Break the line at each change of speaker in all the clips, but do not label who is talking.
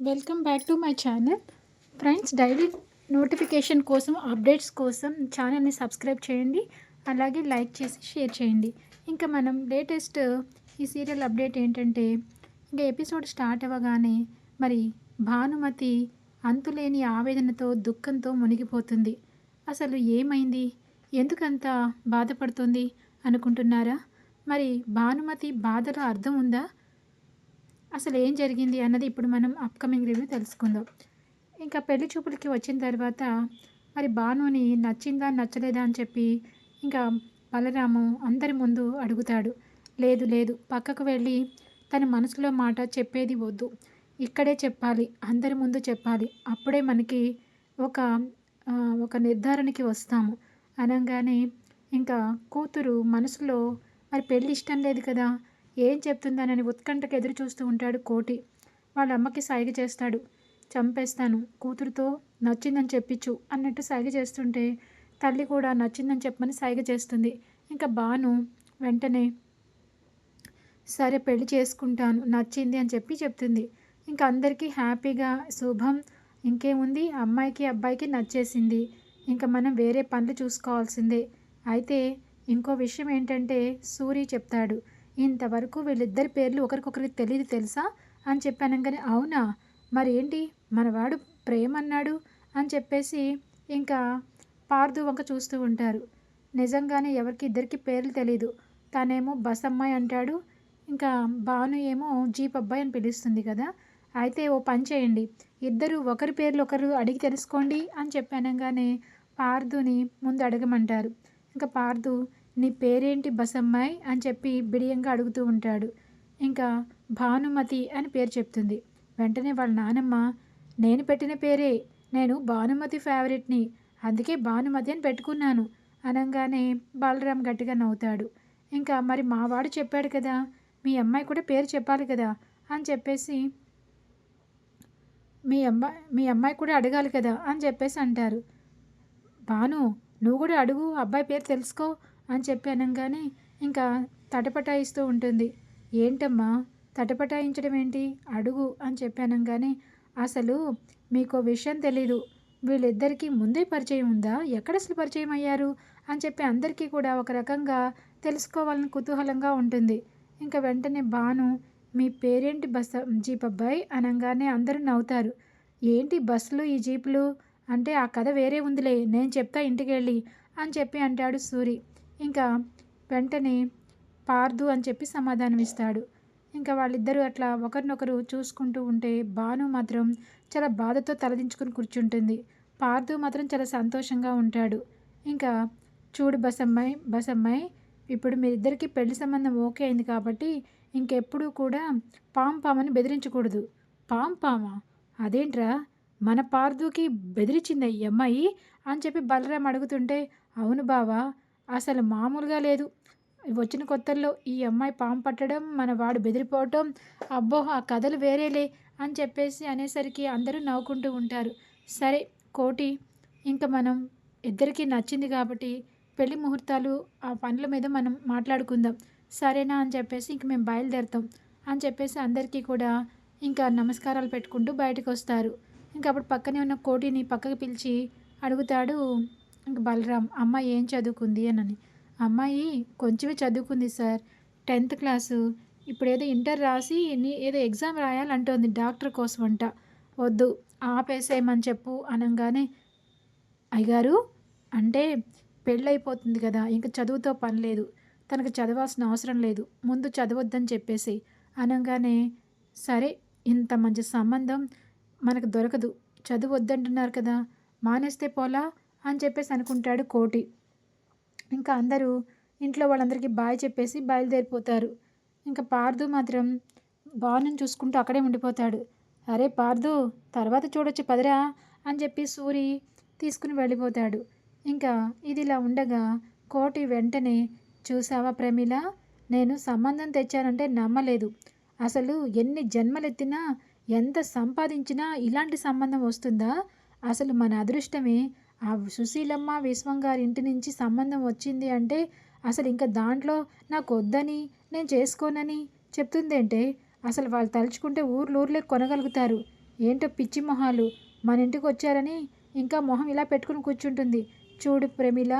Welcome back to my channel. Friends daily notification కోసం updates కోసం ఛానల్ని సబ్స్క్రైబ్ చేయండి. అలాగే లైక్ చేసి షేర్ చేయండి. ఇంకా మనం లేటెస్ట్ ఈ సీరియల్ అప్డేట్ ఏంటంటే ఇంకా ఎపిసోడ్ స్టార్ట్ అవ్వగానే మరి భానుమతి అంతులేని ఆవేదనతో దుఃఖంతో మునిగిపోతుంది. అసలు ఏమైంది? ఎందుకంత బాధపడుతుంది అనుకుంటున్నారా? మరి భానుమతి బాధలో అర్థం ఉందా? అసలు ఏం జరిగింది అన్నది ఇప్పుడు మనం అప్కమింగ్ రివ్యూ తెలుసుకుందాం. ఇంకా పెళ్ళి చూపులకి వచ్చిన తర్వాత మరి భానుని నచ్చిందా నచ్చలేదా అని చెప్పి ఇంకా బలరాము అందరి ముందు అడుగుతాడు. లేదు లేదు పక్కకు వెళ్ళి తన మనసులో మాట చెప్పేది వద్దు. ఇక్కడే చెప్పాలి అందరి ముందు చెప్పాలి. అప్పుడే మనకి ఒక ఒక నిర్ధారణకి వస్తాము. అనగానే ఇంకా కూతురు మనసులో మరి పెళ్ళి ఇష్టం లేదు కదా ఏం చెప్తుందానని ఉత్కంఠకు ఎదురు చూస్తూ ఉంటాడు కోటి. వాళ్ళ అమ్మకి సైగ చేస్తాడు. చంపేస్తాను. కూతురుతో నచ్చిందని చెప్పించు అన్నట్టు సైగ చేస్తుంటే తల్లి కూడా నచ్చిందని చెప్పమని సైగ చేస్తుంది. ఇంకా బాను వెంటనే సరే పెళ్ళి చేసుకుంటాను నచ్చింది అని చెప్పి చెప్తుంది. ఇంకా అందరికీ హ్యాపీగా శుభం. ఇంకేముంది? అమ్మాయికి అబ్బాయికి నచ్చేసింది. ఇంకా మనం వేరే పనులు చూసుకోవాల్సిందే. అయితే ఇంకో విషయం ఏంటంటే సూరి చెప్తాడు. ఇంతవరకు వీళ్ళిద్దరి పేర్లు ఒకరికొకరికి తెలియదు తెలుసా? అని చెప్పానంగానే కానీ అవునా? మరేంటి? మనవాడు ప్రేమ అన్నాడు అని చెప్పేసి ఇంకా పార్దు వంక చూస్తూ ఉంటారు. నిజంగానే ఎవరికి ఇద్దరికి పేర్లు తెలీదు. తనేమో బస్ అమ్మాయి అంటాడు ఇంకా భాను ఏమో జీప్ అబ్బాయి అని పిలుస్తుంది కదా. అయితే ఓ పని చేయండి. ఇద్దరు ఒకరి పేర్లు ఒకరు అడిగి తెలుసుకోండి అని చెప్పానంగానే పార్దుని ముందు అడగమంటారు. ఇంకా పార్దు నీ పేరేంటి బసమ్మాయి? అని చెప్పి బిడియంగా అడుగుతూ ఉంటాడు. ఇంకా భానుమతి అని పేరు చెప్తుంది. వెంటనే వాళ్ళ నానమ్మ నేను పెట్టిన పేరే. నేను భానుమతి ఫేవరెట్ని. అందుకే భానుమతి అని పెట్టుకున్నాను అనగానే బాలరామ్ గట్టిగా నవ్వుతాడు. ఇంకా మరి మావాడు చెప్పాడు కదా మీ అమ్మాయి కూడా పేరు చెప్పాలి కదా అని చెప్పేసి మీ అమ్మాయి మీ అమ్మాయి కూడా అడగాలి కదా అని చెప్పేసి అంటారు. భాను నువ్వు కూడా అడుగు అబ్బాయి పేరు తెలుసుకో అని చెప్పి అనగానే ఇంకా తటపటాయిస్తూ ఉంటుంది. ఏంటమ్మా తటపటాయించడం ఏంటి అడుగు అని చెప్పి అసలు మీకు విషయం తెలీదు. వీళ్ళిద్దరికీ ముందే పరిచయం ఉందా? ఎక్కడ అసలు పరిచయం అయ్యారు అని చెప్పి అందరికీ కూడా ఒక రకంగా తెలుసుకోవాలని కుతూహలంగా ఉంటుంది. ఇంకా వెంటనే బాను మీ పేరేంటి బస్ జీప్ అబ్బాయి అనగానే అందరూ నవ్వుతారు. ఏంటి బస్సులు ఈ జీపులు? అంటే ఆ కథ వేరే ఉందిలే నేను చెప్తా ఇంటికి వెళ్ళి అని చెప్పి అంటాడు సూరి. ఇంకా వెంటనే పార్దు అని చెప్పి సమాధానం ఇస్తాడు ఇంకా వాళ్ళిద్దరూ అట్లా ఒకరినొకరు చూసుకుంటూ ఉంటే భాను మాత్రం చాలా బాధతో తలదించుకుని కూర్చుంటుంది. పార్దు మాత్రం చాలా సంతోషంగా ఉంటాడు. ఇంకా చూడు బసమ్మాయి బసమ్మాయి ఇప్పుడు మీరిద్దరికీ పెళ్ళి సంబంధం ఓకే అయింది కాబట్టి ఇంకెప్పుడు కూడా పాం పామని బెదిరించకూడదు. పాం పామా? అదేంట్రా? మన పార్దుకి బెదిరించింది ఈ అమ్మాయి అని చెప్పి బలరాం అడుగుతుంటే అవును బావా అసలు మామూలుగా లేదు. వచ్చిన కొత్తల్లో ఈ అమ్మాయి పాము పట్టడం మన వాడు బెదిరిపోవటం అబ్బో ఆ కథలు వేరేలే అని చెప్పేసి అనేసరికి అందరూ నవ్వుకుంటూ ఉంటారు. సరే కోటి ఇంకా మనం ఇద్దరికీ నచ్చింది కాబట్టి పెళ్ళి ముహూర్తాలు ఆ పనుల మీద మనం మాట్లాడుకుందాం. సరేనా అని చెప్పేసి ఇంక మేము బయలుదేరుతాం అని చెప్పేసి అందరికీ కూడా ఇంకా నమస్కారాలు పెట్టుకుంటూ బయటకు వస్తారు ఇంకా అప్పుడు పక్కనే ఉన్న కోటిని పక్కకి పిలిచి అడుగుతాడు బలరాం అమ్మాయి ఏం చదువుకుంది అని అమ్మాయి కొంచెమే చదువుకుంది సార్. Tenth class. ఇప్పుడు ఏదో ఇంటర్ రాసి ఏదో ఎగ్జామ్ రాయాలంటోంది డాక్టర్ కోసం అంట వద్దు ఆపేసేయమని చెప్పు అనగానే అయ్యగారు అంటే పెళ్ళైపోతుంది కదా ఇంకా చదువుతో పని లేదు. తనకు చదవాల్సిన అవసరం లేదు. ముందు చదవద్దని చెప్పేసి అనగానే సరే ఇంత మంచి సంబంధం మనకు దొరకదు. చదువు వద్దంటున్నారు కదా మానేస్తే పోలా? అని చెప్పేసి అనుకుంటాడు కోటి. ఇంకా అందరూ ఇంట్లో వాళ్ళందరికీ బాయ్ చెప్పేసి బయలుదేరిపోతారు. ఇంకా పార్దు మాత్రం బాను చూసుకుంటూ అక్కడే ఉండిపోతాడు. అరే పార్దు తర్వాత చూడొచ్చు పదరా అని చెప్పి సూరి తీసుకుని వెళ్ళిపోతాడు. ఇంకా ఇదిలా ఉండగా కోటి వెంటనే చూసావా ప్రమిళ నేను సంబంధం తెచ్చానంటే నమ్మలేదు. అసలు ఎన్ని జన్మలెత్తినా ఎంత సంపాదించినా ఇలాంటి సంబంధం వస్తుందా? అసలు మన అదృష్టమే ఆ సుశీలమ్మ విశ్వం గారి ఇంటి నుంచి సంబంధం వచ్చింది అంటే అసలు ఇంకా దాంట్లో నాకు వద్దని నేను చేసుకోనని చెప్తుందేంటే అసలు వాళ్ళు తలుచుకుంటే ఊర్లు ఊర్లే కొనగలుగుతారు. ఏంటో పిచ్చి మొహాలు. మన ఇంటికి వచ్చారని ఇంకా మొహం ఇలా పెట్టుకుని కూర్చుంటుంది. చూడు ప్రమిళ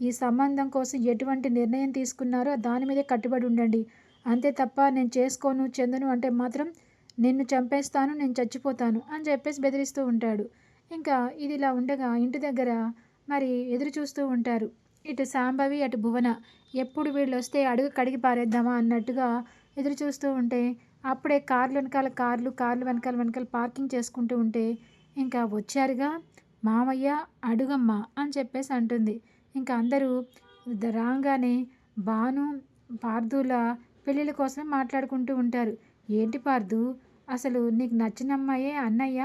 ఈ సంబంధం కోసం ఎటువంటి నిర్ణయం తీసుకున్నారో దాని మీదే కట్టుబడి ఉండండి. అంతే తప్ప నేను చేసుకోను చెందను అంటే మాత్రం నిన్ను చంపేస్తాను నేను చచ్చిపోతాను అని చెప్పేసి బెదిరిస్తూ ఉంటాడు. ఇంకా ఇదిలా ఉండగా ఇంటి దగ్గర మరి ఎదురు చూస్తూ ఉంటారు. ఇటు సాంబవి అటు భువన. ఎప్పుడు వీళ్ళు వస్తే అడుగు కడిగి పారేద్దామా అన్నట్టుగా ఎదురు చూస్తూ ఉంటే అప్పుడే కార్లు వెనకాల కార్లు కార్లు వెనకాల వెనకాల పార్కింగ్ చేసుకుంటూ ఉంటే ఇంకా వచ్చారుగా మామయ్య అడుగమ్మ అని చెప్పేసి అంటుంది. ఇంకా అందరూ రాగానే భాను పార్దుల పెళ్ళిళ్ళ కోసం మాట్లాడుకుంటూ ఉంటారు. ఏంటి పార్దు అసలు నీకు నచ్చిన అమ్మాయే అన్నయ్య?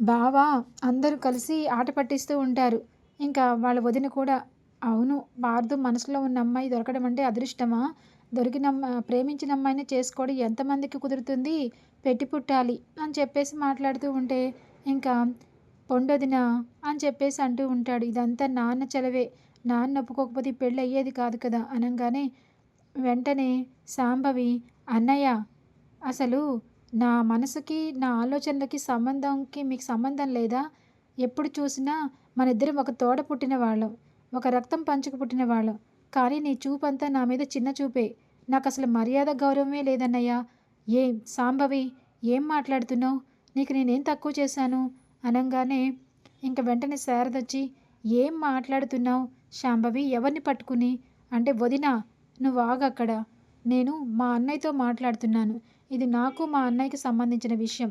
బావ అందరూ కలిసి ఆట పట్టిస్తూ ఉంటారు. ఇంకా వాళ్ళ వదిన కూడా అవును పార్దు మనసులో ఉన్న అమ్మాయి దొరకడం అంటే అదృష్టమా? దొరికిన ప్రేమించిన అమ్మాయిని చేసుకోవడం ఎంతమందికి కుదురుతుంది? పెట్టి పుట్టాలి అని చెప్పేసి మాట్లాడుతూ ఉంటే ఇంకా పొండొదిన అని చెప్పేసి అంటూ ఉంటాడు. ఇదంతా నాన్న చెలవే. నాన్న ఒప్పుకోకపోతే పెళ్ళి అయ్యేది కాదు కదా? అనగానే వెంటనే సాంబవి అన్నయ్య అసలు నా మనసుకి నా ఆలోచనలకి సంబంధంకి మీకు సంబంధం లేదా? ఎప్పుడు చూసినా మన ఇద్దరం ఒక తోడ పుట్టిన వాళ్ళం ఒక రక్తం పంచుకు పుట్టిన వాళ్ళం. కానీ నీ చూపంతా నా మీద చిన్న చూపే. నాకు అసలు మర్యాద గౌరవమే లేదన్నయ్యా. ఏం సాంబవి ఏం మాట్లాడుతున్నావు? నీకు నేనేం తక్కువ చేశాను? అనగానే ఇంక వెంటనే శారదొచ్చి ఏం మాట్లాడుతున్నావు? శాంభవి ఎవరిని పట్టుకుని? అంటే వదినా నువ్వు ఆగక్కడ. నేను మా అన్నయ్యతో మాట్లాడుతున్నాను. ఇది నాకు మా అన్నయ్యకి సంబంధించిన విషయం.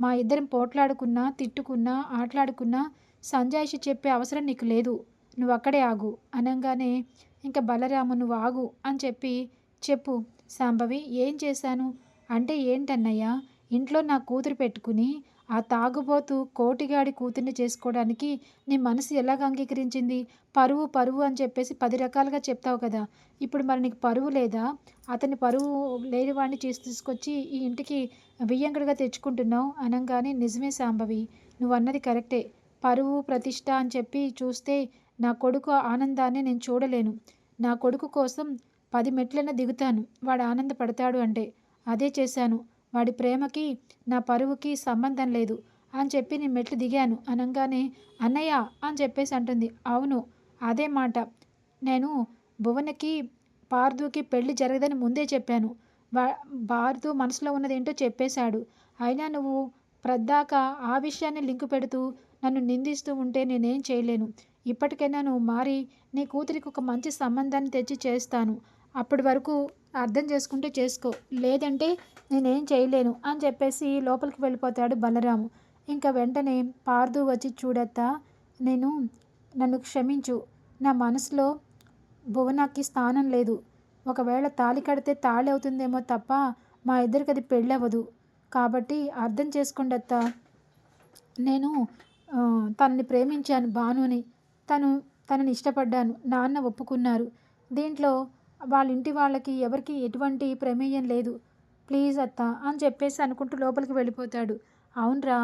మా ఇద్దరం పోట్లాడుకున్నా తిట్టుకున్నా ఆటలాడుకున్నా సంజాయిషి చెప్పే అవసరం నీకు లేదు. నువ్వు అక్కడే ఆగు. అనగానే ఇంకా బలరాము నువ్వు ఆగు అని చెప్పి చెప్పు శాంభవి ఏం చేశాను? అంటే ఏంటన్నయ్యా? ఇంట్లో నా కూతురు పెట్టుకుని ఆ తాగుబోతు కోటిగాడి కూతుర్ని చేసుకోవడానికి నీ మనసు ఎలాగ అంగీకరించింది? పరువు పరువు అని చెప్పేసి పది రకాలుగా చెప్తావు కదా. ఇప్పుడు మరి నీకు పరువు లేదా? అతని పరువు లేని వాడిని చేసి తీసుకొచ్చి ఈ ఇంటికి బియ్యంకుడిగా తెచ్చుకుంటున్నావు అనగానే నిజమే సాంబవి నువ్వు అన్నది కరెక్టే. పరువు ప్రతిష్ట అని చెప్పి చూస్తే నా కొడుకు ఆనందాన్ని నేను చూడలేను. నా కొడుకు కోసం పది మెట్లైనా దిగుతాను. వాడు ఆనందపడతాడు అంటే అదే చేశాను. వాడి ప్రేమకి నా పరువుకి సంబంధం లేదు. అని చెప్పి నేను మెట్లు దిగాను. అనగానే అన్నయ్య అని చెప్పేసి అంటుంది. అవును అదే మాట. నేను భువనకి పార్దుకి పెళ్ళి జరగదని ముందే చెప్పాను. వా పార్దు మనసులో ఉన్నది ఏంటో చెప్పేశాడు. అయినా నువ్వు ప్రద్దాక ఆ విషయాన్ని లింకు పెడుతూ నన్ను నిందిస్తూ ఉంటే నేనేం చేయలేను. ఇప్పటికైనా నువ్వు మారి నీ కూతురికి ఒక మంచి సంబంధాన్ని తెచ్చి చేస్తాను. అప్పటి వరకు అర్థం చేసుకుంటే చేసుకో. లేదంటే నేనేం చేయలేను అని చెప్పేసి లోపలికి వెళ్ళిపోతాడు బలరాము. ఇంకా వెంటనే పార్దు వచ్చి చూడత్తా నేను నన్ను క్షమించు. నా మనసులో భువనాకి స్థానం లేదు. ఒకవేళ తాళి కడితే తాళి అవుతుందేమో తప్ప మా ఇద్దరికి అది పెళ్ళవదు కాబట్టి అర్థం చేసుకోండత్తా. నేను తనని ప్రేమించాను భానుని. తను తనని ఇష్టపడ్డాను. నాన్న ఒప్పుకున్నారు. దీంట్లో వాళ్ళ ఇంటి వాళ్ళకి ఎవరికి ఎటువంటి ప్రమేయం లేదు. ప్లీజ్ అత్త అని చెప్పేసి అనుకుంటూ లోపలికి వెళ్ళిపోతాడు. అవునరా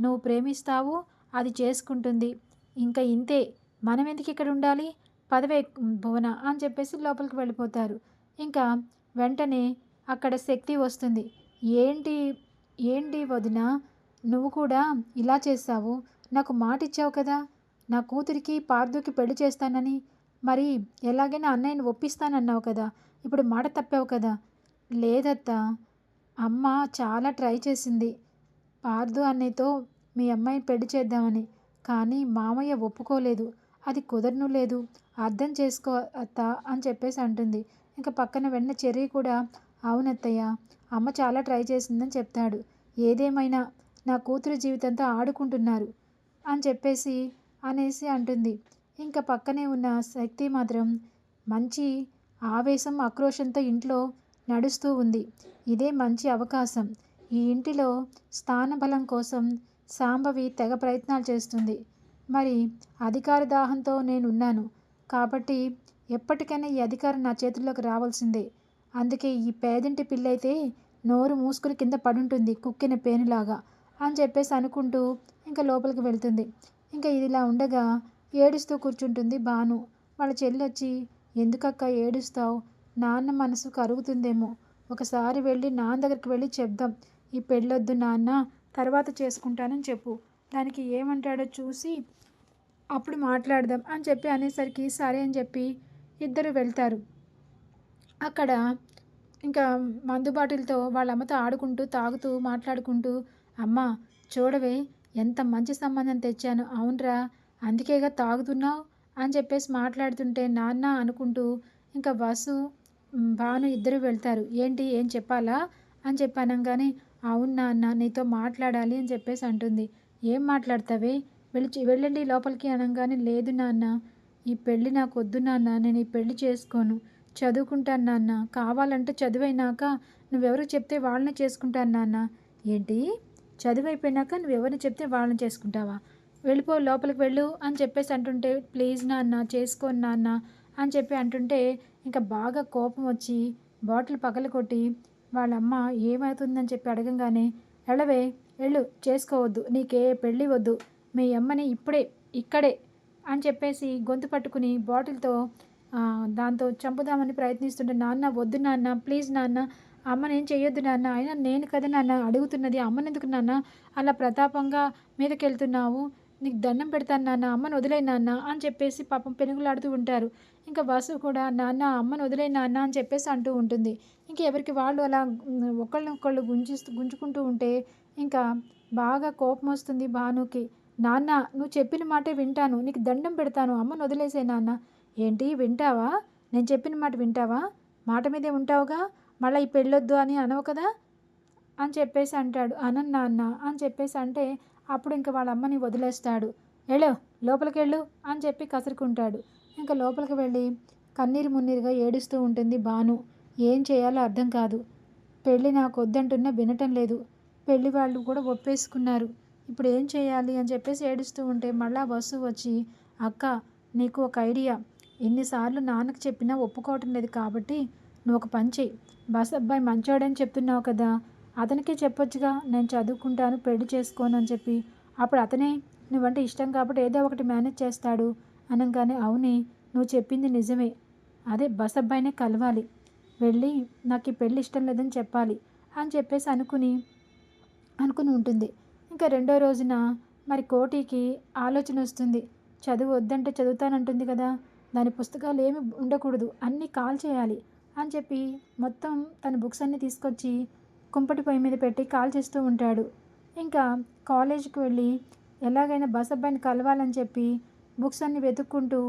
నువ్వు ప్రేమిస్తావు అది చేసుకుంటుంది. ఇంకా ఇంతే మనం ఎందుకు ఇక్కడ ఉండాలి? పదవే భువన అని చెప్పేసి లోపలికి వెళ్ళిపోతారు. ఇంకా వెంటనే అక్కడ శక్తి వస్తుంది. ఏంటి ఏంటి వదిన నువ్వు కూడా ఇలా చేస్తావు నాకు మాట ఇచ్చావు కదా. నా కూతురికి పార్దుకి పెళ్ళి చేస్తానని మరి ఎలాగైనా అన్నయ్యని ఒప్పిస్తానన్నావు కదా ఇప్పుడు మాట తప్పావు కదా. లేదత్తా అమ్మ చాలా ట్రై చేసింది. పార్దు అన్నయ్యతో మీ అమ్మాయిని పెళ్ళి చేద్దామని కానీ మామయ్య ఒప్పుకోలేదు. అది కుదరను లేదు. అర్థం చేసుకో అత్త అని చెప్పేసి అంటుంది. ఇంకా పక్కన వెన్న చెర్రీ కూడా అవునత్తయ్య అమ్మ చాలా ట్రై చేసిందని చెప్తాడు. ఏదేమైనా నా కూతురు జీవితంతో ఆడుకుంటున్నారు అని చెప్పేసి అనేసి అంటుంది. ఇంకా పక్కనే ఉన్న శక్తి మాత్రం మంచి ఆవేశం ఆక్రోషంతో ఇంట్లో నడుస్తూ ఉంది. ఇదే మంచి అవకాశం. ఈ ఇంటిలో స్థానబలం కోసం సాంబవి తెగ ప్రయత్నాలు చేస్తుంది. మరి అధికార దాహంతో నేనున్నాను. కాబట్టి ఎప్పటికైనా ఈ అధికారం నా చేతుల్లోకి రావాల్సిందే. అందుకే ఈ పేదింటి పిల్లైతే నోరు మూసుకుని కింద పడుంటుంది కుక్కిన పేనులాగా అని చెప్పేసి అనుకుంటూ ఇంకా లోపలికి వెళ్తుంది. ఇంకా ఇదిలా ఉండగా ఏడుస్తూ కూర్చుంటుంది భాను. వాళ్ళ చెల్లి వచ్చి ఎందుకక్క ఏడుస్తావు? నాన్న మనసు కరుగుతుందేమో. ఒకసారి వెళ్ళి నాన్న దగ్గరికి వెళ్ళి చెప్దాం. ఈ పెళ్ళొద్దు నాన్న తర్వాత చేసుకుంటానని చెప్పు. దానికి ఏమంటాడో చూసి అప్పుడు మాట్లాడదాం అని చెప్పి అనేసరికి సరే అని చెప్పి ఇద్దరు వెళ్తారు. అక్కడ ఇంకా మందు బాటిల్తో వాళ్ళ అమ్మతో ఆడుకుంటూ తాగుతూ మాట్లాడుకుంటూ అమ్మ చూడవే ఎంత మంచి సంబంధం తెచ్చాను. అవునరా అందుకేగా తాగుతున్నావు అని చెప్పేసి మాట్లాడుతుంటే నాన్న అనుకుంటూ ఇంకా వసు భాను ఇద్దరు వెళ్తారు. ఏంటి? ఏం చెప్పాలా? అని చెప్పి అనగానే అవును నాన్న నీతో మాట్లాడాలి అని చెప్పేసి అంటుంది. ఏం మాట్లాడతావే? వెళ్ళి వెళ్ళండి లోపలికి అనగానే లేదు నాన్న ఈ పెళ్ళి నాకు వద్దు నాన్న నేను ఈ పెళ్ళి చేసుకోను. చదువుకుంటాను నాన్న. కావాలంటే చదువైనాక నువ్వెవరికి చెప్తే వాళ్ళని చేసుకుంటాను నాన్న. ఏంటి? చదువు అయిపోయినాక నువ్వెవరిని చెప్తే వాళ్ళని చేసుకుంటావా? వెళ్ళిపో లోపలికి వెళ్ళు అని చెప్పేసి అంటుంటే ప్లీజ్ నాన్న చేసుకోను నాన్న అని చెప్పి అంటుంటే ఇంకా బాగా కోపం వచ్చి బాటిల్ పగల కొట్టి వాళ్ళమ్మ ఏమవుతుందని చెప్పి అడగంగానే ఎళ్ళవే వెళ్ళు చేసుకోవద్దు నీకే పెళ్ళి వద్దు మీ అమ్మని ఇప్పుడే ఇక్కడే అని చెప్పేసి గొంతు పట్టుకుని బాటిల్తో దాంతో చంపుదామని ప్రయత్నిస్తుంటే నాన్న వద్దు నాన్న ప్లీజ్ నాన్న అమ్మని ఏం చేయొద్దు నాన్న అయినా నేను కదా నాన్న అడుగుతున్నది అమ్మని ఎందుకు నాన్న అలా ప్రతాపంగా మీదకెళ్తున్నావు నీకు దండం పెడతాను నాన్న అమ్మను వదిలే నాన్న అని చెప్పేసి పాపం పెనుగులాడుతూ ఉంటారు. ఇంకా వాసు కూడా నాన్న అమ్మను వదిలే నాన్న అని చెప్పేసి అంటూ ఉంటుంది. ఇంకా ఎవరికి వాళ్ళు అలా ఒకళ్ళనొకళ్ళు గుంజిస్తూ గుంజుకుంటూ ఉంటే ఇంకా బాగా కోపం వస్తుంది భానుకి. నాన్న నువ్వు చెప్పిన మాటే వింటాను నీకు దండం పెడతాను అమ్మను వదిలేసే నాన్న. ఏంటి వింటావా? నేను చెప్పిన మాట వింటావా? మాట మీదే ఉంటావుగా? మళ్ళీ ఈ పెళ్ళొద్దు అని అనవు కదా? అని చెప్పేసి అంటాడు. అనను నాన్న అని చెప్పేసి అంటే అప్పుడు ఇంక వాళ్ళ అమ్మని వదిలేస్తాడు. వెళ్ళు లోపలికి వెళ్ళు అని చెప్పి కసురుకుంటాడు. ఇంకా లోపలికి వెళ్ళి కన్నీరు మున్నీరుగా ఏడుస్తూ ఉంటుంది బాను ఏం చేయాలో అర్థం కాదు. పెళ్ళి నాకు వద్దంటున్నా వినటం లేదు. పెళ్ళి వాళ్ళు కూడా ఒప్పేసుకున్నారు. ఇప్పుడు ఏం చేయాలి అని చెప్పేసి ఏడుస్తూ ఉంటే మళ్ళా బస్సు వచ్చి అక్క నీకు ఒక ఐడియా. ఎన్నిసార్లు నాన్నకు చెప్పినా ఒప్పుకోవటం లేదు కాబట్టి నువ్వు ఒక పని చెయ్యి. బస్ అబ్బాయి మంచోడని చెప్తున్నావు కదా. అతనికే చెప్పొచ్చుగా నేను చదువుకుంటాను పెళ్ళి చేసుకోను అని చెప్పి. అప్పుడు అతనే నువ్వంటే ఇష్టం కాబట్టి ఏదో ఒకటి మేనేజ్ చేస్తాడు అనగానే అవునే నువ్వు చెప్పింది నిజమే. అదే బస్ అబ్బాయినే కలవాలి. వెళ్ళి నాకు ఈ పెళ్ళి ఇష్టం లేదని చెప్పాలి అని చెప్పేసి అనుకుని అనుకుని ఉంటుంది. ఇంకా రెండో రోజున మరి కోటికి ఆలోచన వస్తుంది. చదువు వద్దంటే చదువుతానంటుంది కదా దాని పుస్తకాలు ఏమి ఉండకూడదు అన్నీ కాల్ చేయాలి అని చెప్పి మొత్తం తన బుక్స్ అన్నీ తీసుకొచ్చి కుంపటి పొయ్యి మీద పెట్టి కాల్ చేస్తూ ఉంటాడు. ఇంకా కాలేజీకి వెళ్ళి ఎలాగైనా బస్ అబ్బాయిని కలవాలని చెప్పి బుక్స్ అన్ని వెతుక్కుంటూ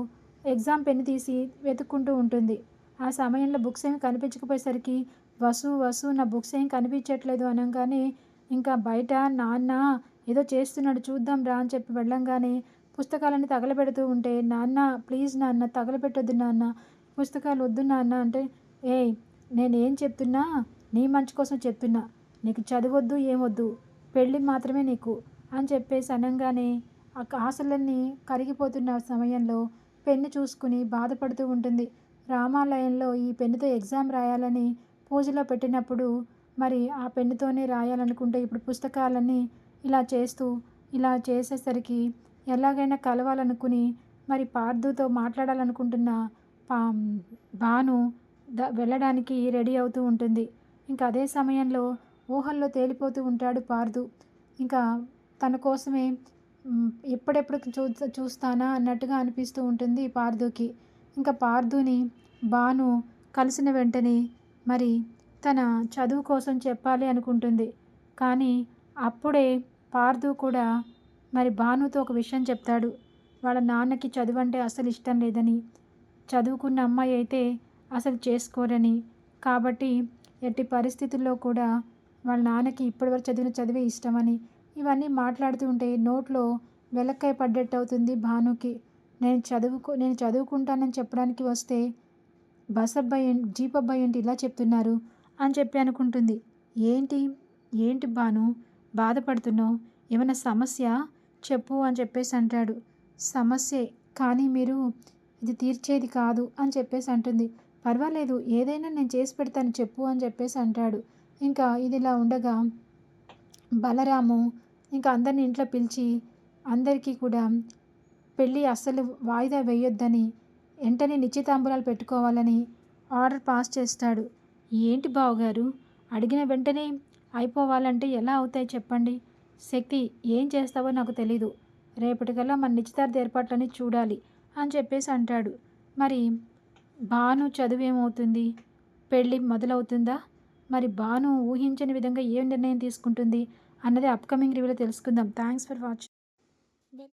ఎగ్జామ్ పెన్ను తీసి వెతుక్కుంటూ ఉంటుంది. ఆ సమయంలో బుక్స్ ఏమి కనిపించకపోయేసరికి వసు వసు నా బుక్స్ ఏం కనిపించట్లేదు అనగానే ఇంకా బయట నాన్న ఏదో చేస్తున్నాడు చూద్దాం రా అని చెప్పి వెళ్ళంగానే పుస్తకాలన్నీ తగలబెడుతూ ఉంటే నాన్న ప్లీజ్ నాన్న తగలబెట్టొద్దు నాన్న పుస్తకాలు వద్దు నాన్న అంటే ఏయ్ నేనేం చెప్తున్నా? నీ మంచి కోసం చెప్తున్నా నీకు చదవద్దు ఏమొద్దు పెళ్ళి మాత్రమే నీకు అని చెప్పేసి అనగానే ఆ ఆశలన్నీ కరిగిపోతున్న సమయంలో పెన్ను చూసుకుని బాధపడుతూ ఉంటుంది. రామాలయంలో ఈ పెన్నుతో ఎగ్జామ్ రాయాలని పూజలో పెట్టినప్పుడు మరి ఆ పెన్నుతోనే రాయాలనుకుంటే ఇప్పుడు పుస్తకాలన్నీ ఇలా చేస్తూ ఇలా చేసేసరికి ఎలాగైనా కలవాలనుకుని మరి పార్థుతో మాట్లాడాలనుకుంటున్న పా భాను ద వెళ్ళడానికి రెడీ అవుతూ ఉంటుంది. ఇంకా అదే సమయంలో ఊహల్లో తేలిపోతూ ఉంటాడు పార్థు ఇంకా తన కోసమే ఎప్పుడెప్పుడు చూ చూస్తానా? అన్నట్టుగా అనిపిస్తూ ఉంటుంది పార్థుకి ఇంకా పార్థుని బాను కలిసిన వెంటనే మరి తన చదువు కోసం చెప్పాలి అనుకుంటుంది. కానీ అప్పుడే పార్థు కూడా మరి భానుతో ఒక విషయం చెప్తాడు. వాళ్ళ నాన్నకి చదువు అంటే అసలు ఇష్టం లేదని. చదువుకున్న అమ్మాయి అయితే అసలు చేసుకోరని. కాబట్టి ఎట్టి పరిస్థితుల్లో కూడా వాళ్ళ నాన్నకి ఇప్పటివరకు చదివిన చదివే ఇష్టమని ఇవన్నీ మాట్లాడుతూ ఉంటే నోట్లో వెలక్కాయ పడ్డట్టు అవుతుంది భానుకి. నేను చదువుకు నేను చదువుకుంటానని చెప్పడానికి వస్తే బసబ్బాయి జీపబ్బాయి ఏంటి ఇలా చెప్తున్నారు అని చెప్పి అనుకుంటుంది. ఏంటి? ఏంటి భాను? బాధపడుతున్నావు? ఏమైనా సమస్య? చెప్పు అని చెప్పేసి అంటాడు. సమస్యే కానీ మీరు ఇది తీర్చేది కాదు అని చెప్పేసి అంటుంది. పర్వాలేదు ఏదైనా నేను చేసి పెడతాను చెప్పు అని చెప్పేసి అంటాడు. ఇంకా ఇది ఇలా ఉండగా బలరాము ఇంకా అందరిని ఇంట్లో పిలిచి అందరికీ కూడా పెళ్ళి అస్సలు వాయిదా వేయొద్దని వెంటనే నిశ్చితాంబులాలు పెట్టుకోవాలని ఆర్డర్ పాస్ చేస్తాడు. ఏంటి బావగారు? అడిగిన వెంటనే అయిపోవాలంటే ఎలా అవుతాయి చెప్పండి? శక్తి ఏం చేస్తావో నాకు తెలీదు. రేపటికల్లా మన నిశ్చితార్థ ఏర్పాట్లని చూడాలి అని చెప్పేసి అంటాడు. మరి భాను చదువు ఏమవుతుంది పెళ్ళి మొదలవుతుందా? మరి భాను ఊహించని విధంగా ఏ నిర్ణయం తీసుకుంటుంది? అన్నది అప్కమింగ్ రివ్యూలో తెలుసుకుందాం. Thanks for watching